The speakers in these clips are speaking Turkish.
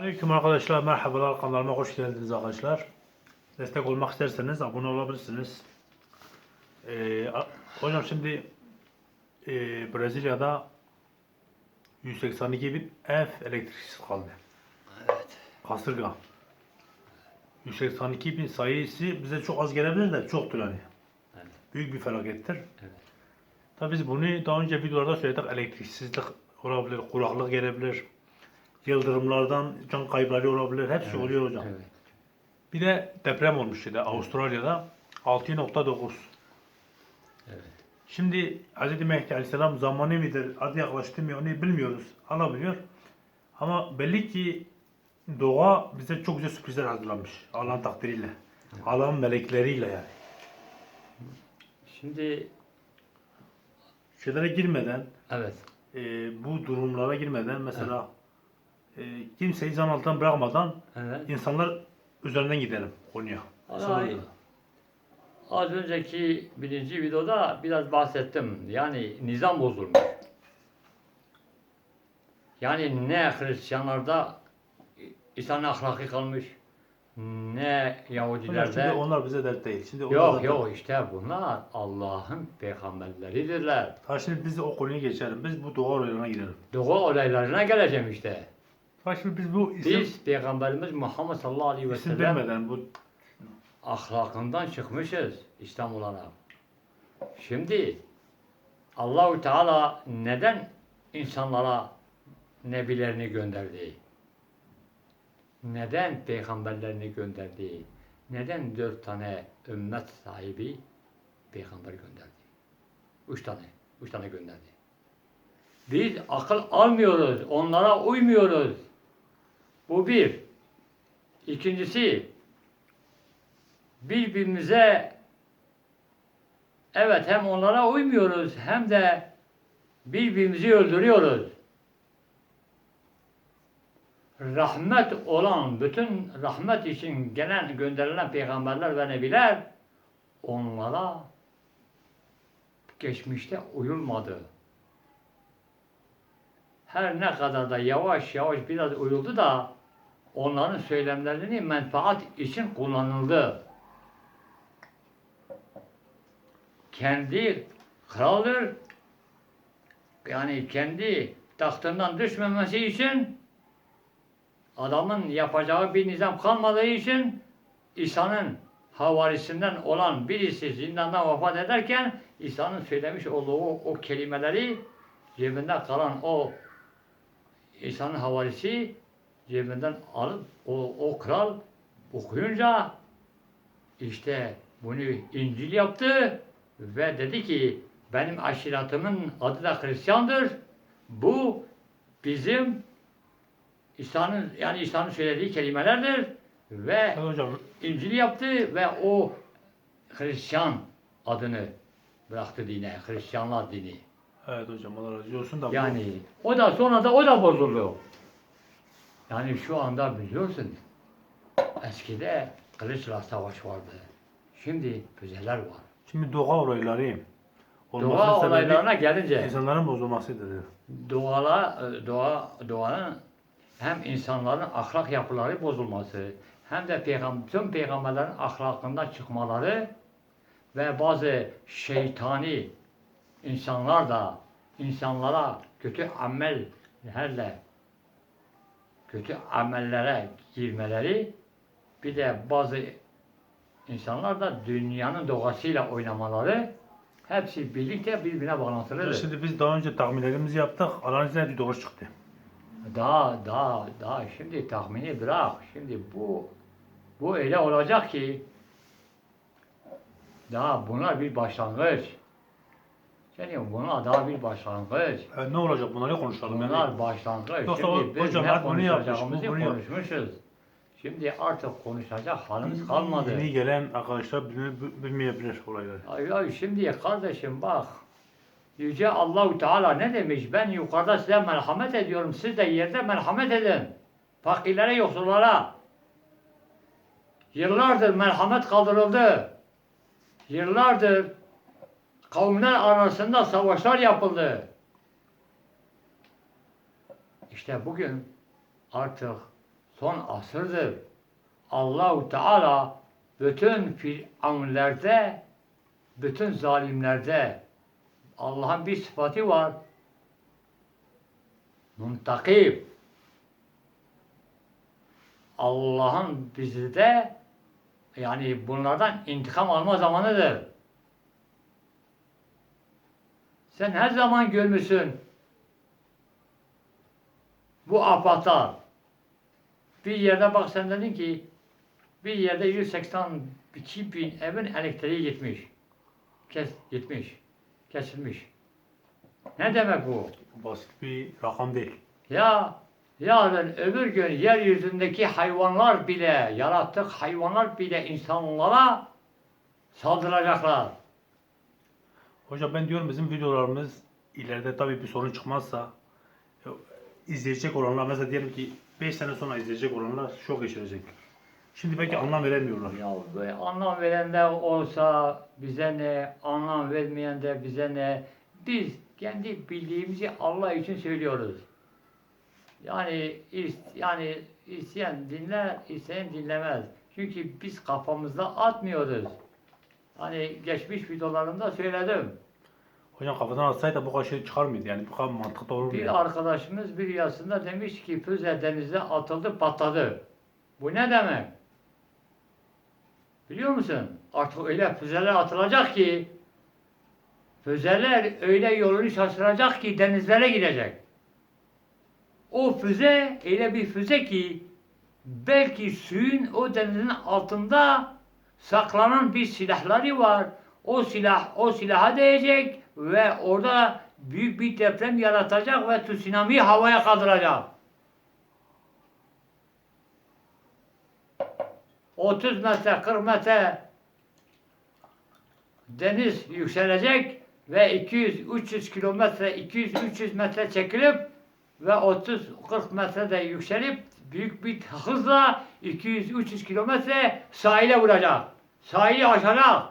Aleyküm arkadaşlar, merhabalar kanalıma hoş geldiniz arkadaşlar. Destek olmak isterseniz abone olabilirsiniz. Ee, hocam şimdi e, Brezilya'da 182 bin ev elektriksiz kaldı. Evet. Kasırga. 182 bin sayısı bize çok az gelebilir de çoktur yani. Evet. Büyük bir felakettir. Evet. Tabii biz bunu daha önce videolarda söyledik. Elektriksizlik olabilir, kuraklık gelebilir. Yıldırımlardan can kayıpları olabilir. Hepsi oluyor hocam. Evet. Bir de deprem olmuş işte Avustralya'da 6.9. Evet. Şimdi Hz. Mehdi Aleyhisselam zamanı mıdır, adı yaklaştı mı onu bilmiyoruz, alamıyor. Ama belli ki doğa bize çok güzel sürprizler hazırlamış Allah'ın takdiriyle. Allah'ın melekleriyle yani. Şimdi Şeylere girmeden, evet. e, bu durumlara girmeden mesela e, kimseyi zan altından bırakmadan Evet. insanlar üzerinden gidelim konuya. Az önceki birinci videoda biraz bahsettim. Yani nizam bozulmuş. Yani ne Hristiyanlarda insan ahlakı kalmış, ne Hocam Yahudilerde şimdi onlar bize dert değil. Şimdi onlar yok zaten- yok işte bunlar Allah'ın peygamberleridirler. Ha şimdi biz o konuya geçelim. Biz bu doğa olaylarına girelim. Doğa olaylarına geleceğim işte. Ha şimdi biz bu isim, Biz Peygamberimiz Muhammed sallallahu aleyhi ve isim sellem vermeden bu ahlakından çıkmışız İslam olarak. Şimdi Allahu Teala neden insanlara nebilerini gönderdi? Neden peygamberlerini gönderdi? Neden dört tane ümmet sahibi peygamber gönderdi? Üç tane, üç tane gönderdi. Biz akıl almıyoruz, onlara uymuyoruz. Bu bir. İkincisi, birbirimize evet hem onlara uymuyoruz hem de birbirimizi öldürüyoruz. Rahmet olan, bütün rahmet için gelen gönderilen peygamberler ve nebiler onlara geçmişte uyulmadı. Her ne kadar da yavaş yavaş biraz uyuldu da onların söylemlerini menfaat için kullanıldı. kendi kraldır. Yani kendi tahtından düşmemesi için adamın yapacağı bir nizam kalmadığı için İsa'nın havarisinden olan birisi zindandan vefat ederken İsa'nın söylemiş olduğu o, kelimeleri cebinde kalan o İsa'nın havarisi cebinden alıp o, o kral okuyunca işte bunu İncil yaptı ve dedi ki benim aşiratımın adı da Hristiyandır. Bu bizim İsa'nın yani İsa'nın söylediği kelimelerdir ve hocam İncil yaptı ve o Hristiyan adını bıraktı dine, Hristiyanlar dini. evet hocam Allah razı olsun da bu- Yani o da sonra da o da bozuldu. Yani şu anda biliyorsun eskide kılıçla savaş vardı. Şimdi füzeler var. şimdi doğa olayları Doğa olaylarına gelince insanların bozulmasıdır. doğala doğa doğanın hem insanların ahlak yapıları bozulması hem de peygam tüm peygamberlerin ahlakından çıkmaları ve bazı şeytani insanlar da insanlara kötü amellerle kötü amellere girmeleri bir de bazı insanlar da dünyanın doğasıyla oynamaları hepsi birlikte birbirine bağlantılıdır. Şimdi biz daha önce tahminlerimizi yaptık. Allah'ın izniyle doğru çıktı. Daha daha daha şimdi tahmini bırak. Şimdi bu bu öyle olacak ki daha bunlar bir başlangıç. Yani bunlar daha bir başlangıç. E, ne olacak bunları konuşalım. Bunlar Yani. başlangıç. Yoksa Şimdi biz hocam ne bunu bu bunu konuşmuşuz. Şimdi artık konuşacak halimiz kalmadı. Yeni gelen arkadaşlar bilme- bilmeyebilir olayları. Ay, ay şimdi kardeşim bak. Yüce Allahu Teala ne demiş? Ben yukarıda size merhamet ediyorum. Siz de yerde merhamet edin. Fakirlere, yoksullara. Yıllardır merhamet kaldırıldı. Yıllardır kavimler arasında savaşlar yapıldı. İşte bugün artık son asırdır. Allahu Teala bütün firavunlerde, bütün zalimlerde Allah'ın bir sıfatı var. Muntakib. Allah'ın bizde yani bunlardan intikam alma zamanıdır. Sen her zaman görmüşsün bu apatlar. Bir yerde bak sen dedin ki bir yerde 182 bin evin elektriği gitmiş. Kes, gitmiş. Kesilmiş. Ne demek bu? Basit bir rakam değil. Ya yarın öbür gün yeryüzündeki hayvanlar bile, yarattık hayvanlar bile insanlara saldıracaklar. Hocam ben diyorum bizim videolarımız ileride tabii bir sorun çıkmazsa e, izleyecek olanlar mesela diyelim ki 5 sene sonra izleyecek olanlar şok geçirecek. Şimdi belki anlam veremiyorlar. Ya böyle anlam veren de olsa bize ne, anlam vermeyen de bize ne. Biz kendi bildiğimizi Allah için söylüyoruz. Yani is- yani isteyen dinler, isteyen dinlemez. Çünkü biz kafamızda atmıyoruz. Hani geçmiş videolarımda söyledim. Hocam kafadan atsaydı bu kadar şey çıkar mıydı? Yani bu kadar mantıklı olur mu? yani? Bir arkadaşımız bir yazısında demiş ki füze denize atıldı patladı. Bu ne demek? Biliyor musun? Artık öyle füzeler atılacak ki füzeler öyle yolunu şaşıracak ki denizlere gidecek. O füze öyle bir füze ki belki suyun o denizin altında saklanan bir silahları var. O silah o silaha değecek ve orada büyük bir deprem yaratacak ve tsunami havaya kaldıracak. 30 metre 40 metre deniz yükselecek ve 200-300 kilometre 200-300 metre çekilip ve 30-40 metrede yükselip büyük bir hızla 200-300 kilometre sahile vuracak. Sahili aşacak.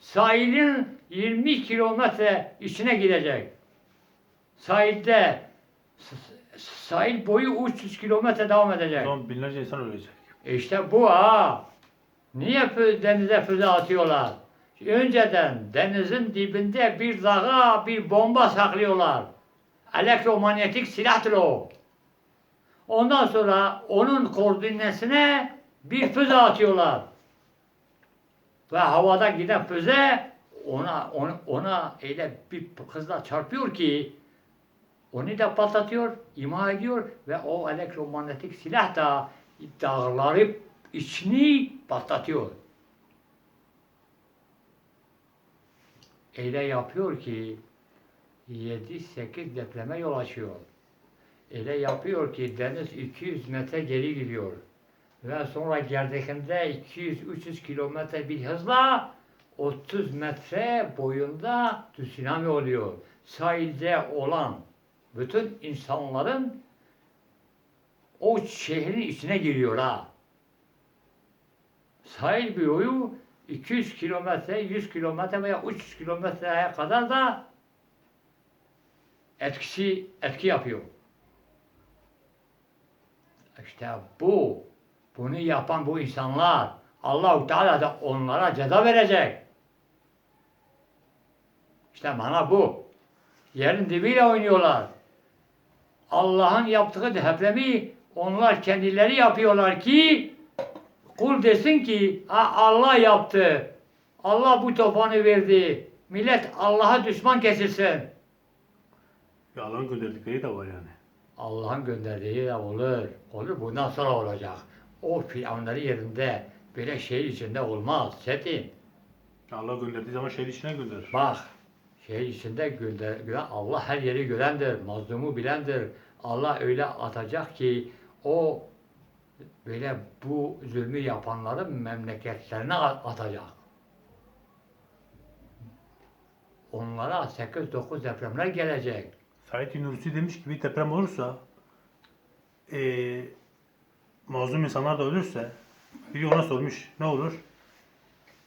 Sahilin 20 kilometre içine girecek. Sahilde sahil boyu 300 kilometre devam edecek. zaman binlerce insan ölecek. E İşte bu ha. Niye denize füze atıyorlar? Önceden denizin dibinde bir dağa bir bomba saklıyorlar. Elektromanyetik silahtır o. Ondan sonra onun koordinesine bir füze atıyorlar. Ve havada giden füze ona ona, ona öyle bir hızla çarpıyor ki onu da patlatıyor, imha ediyor ve o elektromanyetik silah da dağları içini patlatıyor. Öyle yapıyor ki 7-8 depreme yol açıyor. Öyle yapıyor ki deniz 200 metre geri gidiyor. Ve sonra geldiğinde 200-300 kilometre bir hızla 30 metre boyunda tsunami oluyor. Sahilde olan bütün insanların o şehrin içine giriyor ha. Sahil boyu 200 kilometre, 100 kilometre veya 300 kilometreye kadar da etkisi etki yapıyor. İşte bu, bunu yapan bu insanlar Allahu Teala da onlara ceza verecek. İşte mana bu. Yerin dibiyle oynuyorlar. Allah'ın yaptığı depremi onlar kendileri yapıyorlar ki kul desin ki "Ha, Allah yaptı. Allah bu tofanı verdi. Millet Allah'a düşman kesilsin. Allah'ın gönderdikleri de var yani. Allah'ın gönderdiği de olur. Olur bundan sonra olacak. O firavunları yerinde böyle şehir içinde olmaz. Çetin. Allah gönderdiği zaman şehir içine gönderir. Bak şehir içinde gönder, Allah her yeri görendir. Mazlumu bilendir. Allah öyle atacak ki o böyle bu zulmü yapanların memleketlerine atacak. Onlara 8-9 depremler gelecek. Said Nursi demiş ki bir deprem olursa eee mazlum insanlar da ölürse biri ona sormuş ne olur?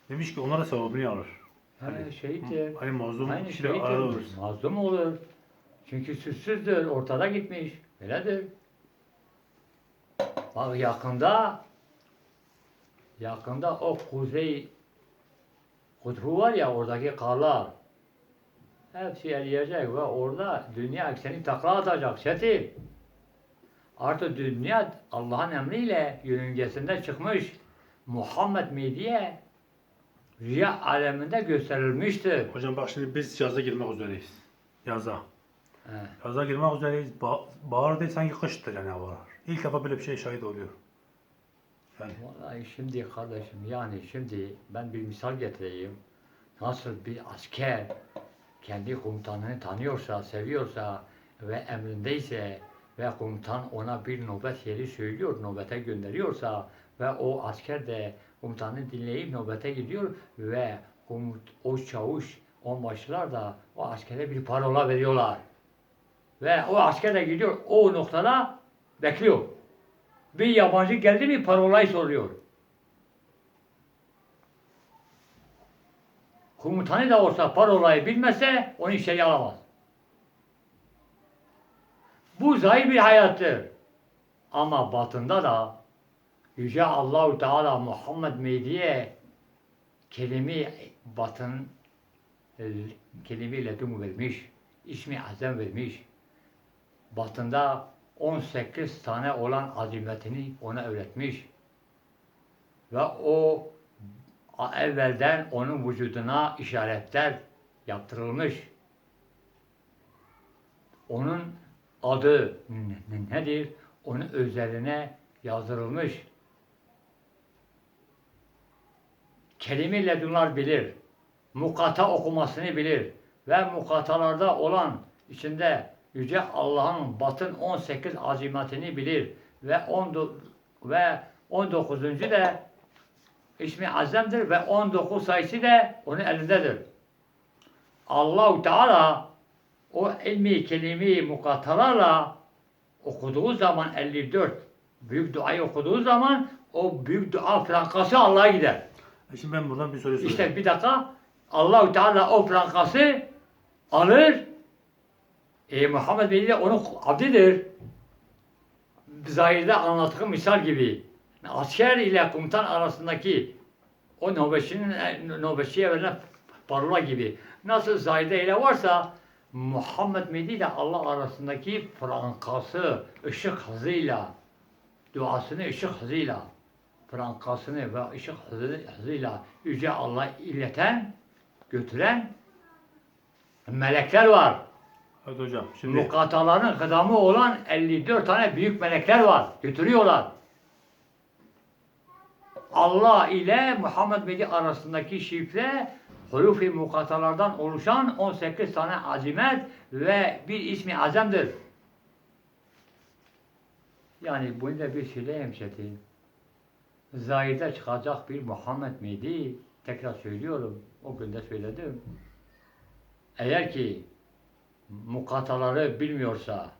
Demiş ki onlar da sevabını alır. Şehittir. Hani mazlum Aynı kişiyle şeydir. arada olursa. Mazlum olur. Çünkü suçsuzdur, ortada gitmiş. Öyledir. Bak yakında yakında o kuzey kutbu var ya oradaki karlar hepsi eriyecek ve orada dünya ekseni takla atacak. Çetin. Artık dünya Allah'ın emriyle yörüngesinde çıkmış. Muhammed Medi'ye rüya aleminde gösterilmiştir. Hocam bak şimdi biz yaza girmek üzereyiz. Yaza. He. Yaza girmek üzereyiz. Ba- bahar değil sanki kıştır yani havalar. İlk defa böyle bir şey şahit oluyor. Yani Vallahi şimdi kardeşim yani şimdi ben bir misal getireyim. Nasıl bir asker kendi komutanını tanıyorsa, seviyorsa ve emrindeyse ve komutan ona bir nöbet yeri söylüyor, nöbete gönderiyorsa ve o asker de komutanı dinleyip nöbete gidiyor ve komut, o çavuş, onbaşılar da o askere bir parola veriyorlar. Ve o asker de gidiyor o noktada bekliyor. Bir yabancı geldi mi parolayı soruyor. Komutanı da olsa parolayı bilmese onu içeri alamaz. Bu zahir bir hayattır. Ama batında da Yüce Allahu Teala Muhammed Mehdi'ye kelime batın e, kelime ledun vermiş. ismi azam vermiş. Batında 18 tane olan azimetini ona öğretmiş. Ve o evvelden onun vücuduna işaretler yaptırılmış. Onun adı nedir? Onun özeline yazdırılmış. Kelime ledunlar bilir. Mukata okumasını bilir. Ve mukatalarda olan içinde Yüce Allah'ın batın 18 azimetini bilir. Ve 10 ve 19. de ismi azamdır ve 19 sayısı da onun elindedir. Allahu Teala o ilmi kelime mukatalarla okuduğu zaman 54 büyük duayı okuduğu zaman o büyük dua frankası Allah'a gider. E şimdi ben buradan bir soru sorayım. İşte bir dakika Allahu Teala o frankası alır. E, Muhammed Bey de onun abdidir. Zahirde anlattığım misal gibi. Asker ile komutan arasındaki o nöbetçinin nöbetçiye verilen parola gibi. Nasıl zahirde ile varsa Muhammed Mehdi ile Allah arasındaki frankası ışık hızıyla duasını ışık hızıyla frankasını ve ışık hızı- hızıyla Yüce Allah ileten, götüren melekler var. Evet hocam. Şimdi Mukataların kıdamı olan 54 tane büyük melekler var. Götürüyorlar. Allah ile Muhammed Bedi arasındaki şifre hurufi mukatalardan oluşan 18 tane azimet ve bir ismi azamdır. Yani bunu da bir söyleyeyim Çetin. Zahirde çıkacak bir Muhammed Mehdi tekrar söylüyorum. O gün de söyledim. Eğer ki mukataları bilmiyorsa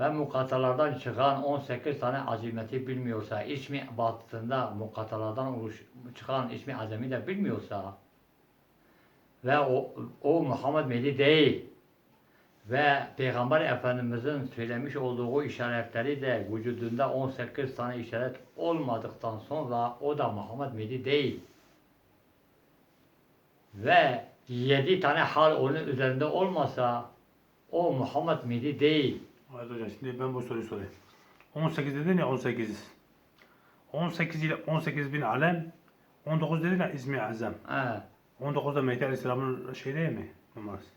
ve mukatalardan çıkan 18 tane azimeti bilmiyorsa, ismi batında mukatalardan oluş, çıkan ismi azami de bilmiyorsa ve o, o Muhammed Mehdi değil ve Peygamber Efendimizin söylemiş olduğu işaretleri de vücudunda 18 tane işaret olmadıktan sonra o da Muhammed Mehdi değil. Ve 7 tane hal onun üzerinde olmasa o Muhammed Mehdi değil. Evet hocam şimdi ben bu soruyu sorayım. 18 dedin ya 18. 18 ile 18 bin alem 19 dedin ya İsmi Azam. He. 19'da Mehdi Aleyhisselam'ın şey değil mi? Numarası.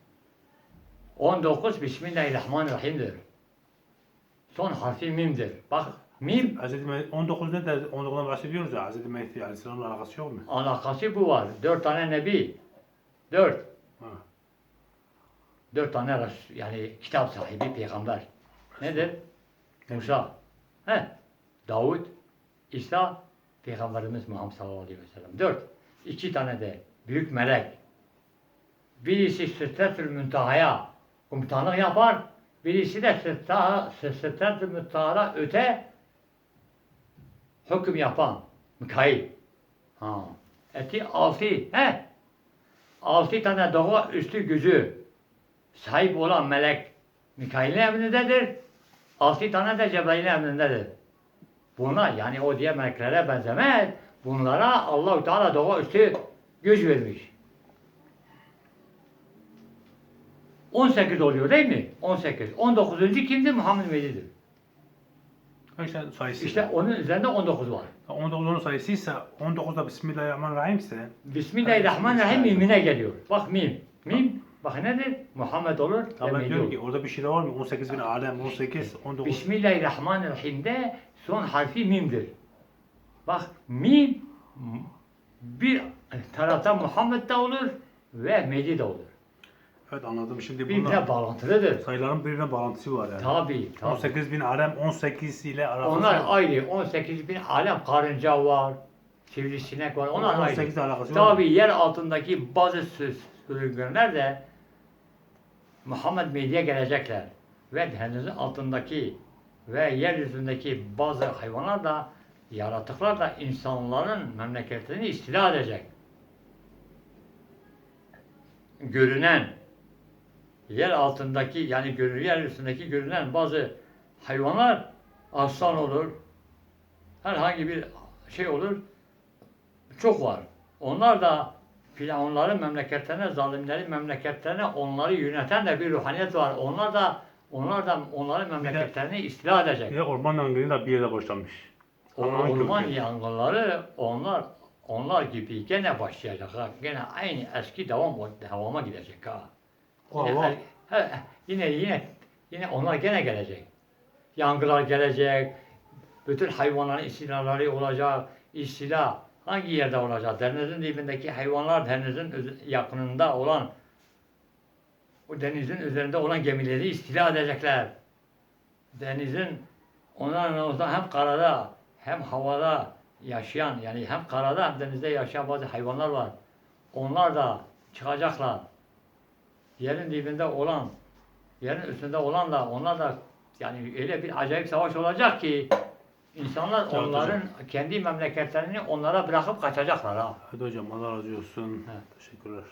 19 Bismillahirrahmanirrahim'dir. Son harfi mimdir. Bak mim Hazreti Mehdi 19'da da 19'dan bahsediyoruz ya Hazreti Mehdi Aleyhisselam'la alakası yok mu? alakası bu var. Dört tane nebi. Dört. Ha. Dört tane Resul, yani kitap sahibi peygamber. Nedir? Musa. He. Davud. İsa. Peygamberimiz Muhammed sallallahu aleyhi ve sellem. Dört. İki tane de büyük melek. Birisi Sıtretül Müntaha'ya komutanlık yapar. Birisi de Sıtretül Müntaha'ya öte hüküm yapan Mikail. Ha. Eti altı. He. Altı tane doğa üstü gücü sahip olan melek Mikail'in emrindedir. Altı tane de Cebrail'in emrindedir. Bunlar yani o diğer meleklere benzemez. Bunlara Allahu Teala doğaüstü güç vermiş. 18 oluyor değil mi? 18. 19. kimdi? Muhammed Veli'dir. İşte sayısı. İşte onun üzerinde 19 var. 19'un sayısıysa 19'da Bismillahirrahmanirrahim ise Bismillahirrahmanirrahim mimine geliyor. Bak mim. Mim. Bak nedir? Muhammed olur Ama ben diyorum ki orada bir şey de var mı? 18 bin alem, 18, 19. Bismillahirrahmanirrahim'de son harfi mimdir. Bak mim bir taraftan Muhammed de olur ve Mehdi de olur. Evet anladım. Şimdi Birbirine bunlar bağlantılıdır. sayıların birbirine bağlantısı var yani. Tabi tabi. 18 bin alem 18 ile alakası Onlar ayrı. 18 bin alem karınca var. Sivrisinek var. Onlar ayrı. 18 ile alakası var. Tabi yer altındaki bazı sü- sürüngenler de Muhammed Mehdi'ye gelecekler. Ve denizin altındaki ve yeryüzündeki bazı hayvanlar da yaratıklar da insanların memleketini istila edecek. Görünen yer altındaki yani görü yer üstündeki görünen bazı hayvanlar aslan olur. Herhangi bir şey olur. Çok var. Onlar da Firavunların memleketlerine, zalimlerin memleketlerine onları yöneten de bir ruhaniyet var. Onlar da onlar da onların memleketlerini istila edecek. Bir de orman yangını da bir yerde başlamış. O orman kökü. yangınları onlar onlar gibi gene başlayacak. Gene aynı eski devam devama gidecek ha. Allah. yine yine yine onlar gene gelecek. Yangılar gelecek. Bütün hayvanların istilaları olacak. İstila hangi yerde olacak? Denizin dibindeki hayvanlar denizin yakınında olan o denizin üzerinde olan gemileri istila edecekler. Denizin onların olsa hem karada hem havada yaşayan yani hem karada hem denizde yaşayan bazı hayvanlar var. Onlar da çıkacaklar. Yerin dibinde olan, yerin üstünde olan da onlar da yani öyle bir acayip savaş olacak ki insanlar Evet onların kendi memleketlerini onlara bırakıp kaçacaklar ha. Hadi hocam Allah razı olsun. Evet. Teşekkürler.